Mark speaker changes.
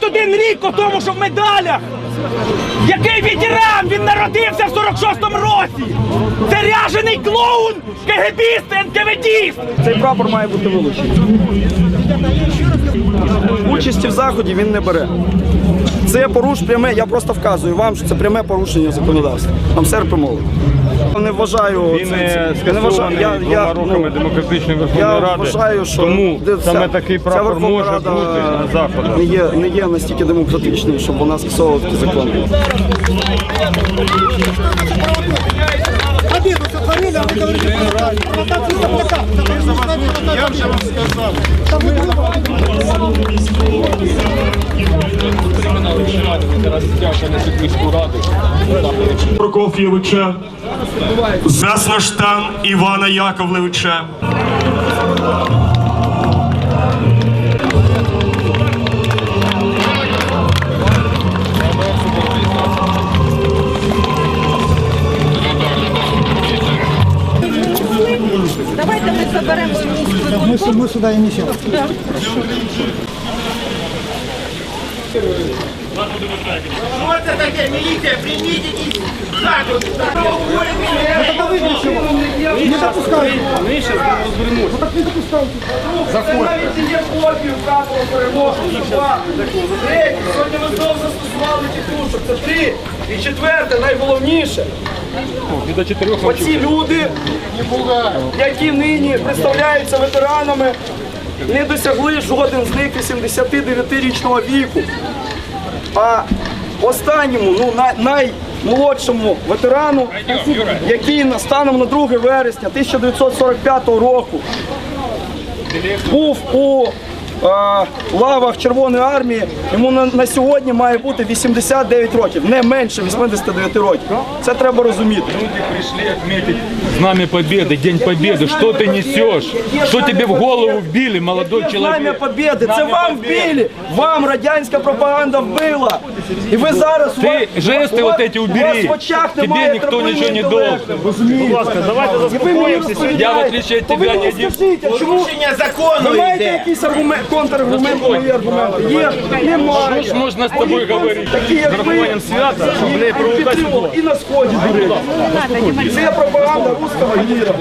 Speaker 1: 71 рік у тому, що в медалях. Який ветеран? Він народився в 46-му році. Це ряжений клоун, КГБіст, НКВДіст. Цей прапор має бути вилучений. Участі в заході він не бере. Це поруш пряме, я просто вказую вам, що це пряме порушення законодавства. Вам сер промови. Не вважаю
Speaker 2: Він
Speaker 1: це-
Speaker 2: не
Speaker 1: це- я не вважаю. Я, я, ну,
Speaker 2: демократичної
Speaker 1: я
Speaker 2: Верховної Ради.
Speaker 1: вважаю, що
Speaker 2: Тому
Speaker 1: де-
Speaker 2: саме
Speaker 1: ця-
Speaker 2: такий
Speaker 1: ця
Speaker 2: прапор
Speaker 1: Верховна
Speaker 2: може
Speaker 1: Рада
Speaker 2: бути на заходах.
Speaker 1: Не є, не є настільки демократичною, щоб вона скасовувала такі закони.
Speaker 3: Обиду сотворили, а вы говорите, провокацию плакат. Я уже вам сказал.
Speaker 4: Прокоф'євича, Заснаштан Івана Яковлевича.
Speaker 5: Давайте ми заберемо
Speaker 3: Мы, с- мы сюда и несем.
Speaker 1: Що це таке? Міліція, прийміть якісь заходи.
Speaker 3: Не допускайте.
Speaker 1: Це навіть є копію прапору перемоги. Два. Третє. Сьогодні ми знову застосували тітушок. Це три. І четверте, найголовніше. Оці люди, які нині представляються ветеранами, не досягли жоден з них 89-річного віку. А останньому, ну наймолодшому ветерану, який станом на 2 вересня 1945 року був у лавах Червоної армії, йому на, на сьогодні має бути 89 років, не менше 89 років. Це треба розуміти.
Speaker 6: пришли отметить Знамя Победы, День Победы. Что ты несешь? Что тебе в голову вбили, молодой
Speaker 1: Є Знамя
Speaker 6: человек?
Speaker 1: Побєди, це
Speaker 6: Знамя
Speaker 1: вам
Speaker 6: Побєди.
Speaker 1: вбили, вам радянська пропаганда вбила. І ви зараз
Speaker 6: Ти
Speaker 1: у вас-
Speaker 6: жести
Speaker 1: у вас-
Speaker 6: вот эти
Speaker 1: у вас
Speaker 6: убери.
Speaker 1: в очах
Speaker 6: Тебе
Speaker 1: немає
Speaker 6: ніхто
Speaker 1: краплини
Speaker 6: нічого не
Speaker 1: інтелекту.
Speaker 6: должен.
Speaker 1: Розумієте?
Speaker 2: Давайте
Speaker 1: І ви мені
Speaker 2: заспокоїмося.
Speaker 1: розповідаєте.
Speaker 6: Я, в отличие от
Speaker 1: То ви
Speaker 6: тебя,
Speaker 1: мені
Speaker 6: не один.
Speaker 1: скажіть, а чому ви маєте якісь аргумент, контраргументи, мої аргументи? Є, немає.
Speaker 6: Що ж можна з тобою говорити?
Speaker 1: Такі, як ви,
Speaker 2: свята, щоб не провокації
Speaker 1: підтримували і на сході, до. Це пропаганда русского міра.